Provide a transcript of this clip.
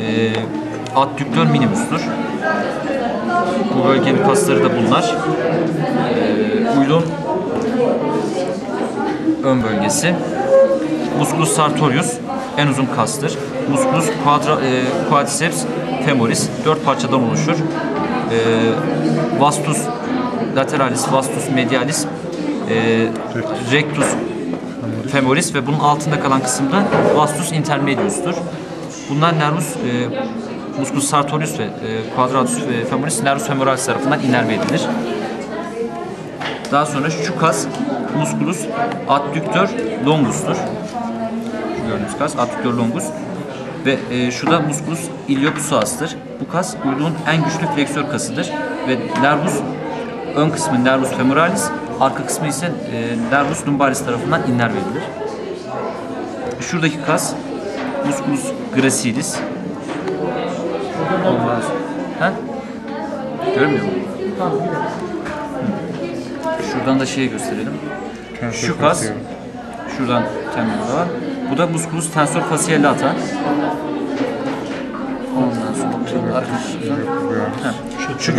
e, minimustur. Bu bölgenin kasları da bunlar. E, uylun ön bölgesi. Musculus sartorius en uzun kastır. Musculus quadra, e, quadriceps femoris dört parçadan oluşur. E, vastus lateralis, vastus medialis, e, rectus femoris ve bunun altında kalan kısımda vastus intermedius'tur. Bunlar nervus e, musculus sartorius ve e, quadratus ve femoris nervus femoralis tarafından inerve edilir. Daha sonra şu kas musculus adductor longus'tur. Şu gördüğünüz kas adductor longus ve e, şu da musculus iliopsoas'tır. Bu kas uyluğun en güçlü fleksör kasıdır ve nervus ön kısmı nervus femoralis, arka kısmı ise e, nervus lumbaris tarafından innerve edilir. Şuradaki kas musculus gracilis. Ondan sonra- Ha? Görmüyor musun? Şuradan da şeyi gösterelim. Şu kas, şuradan temelde var. Bu da musculus tensor fasciolata. Ondan sonra arka kısmı. Ha, Şu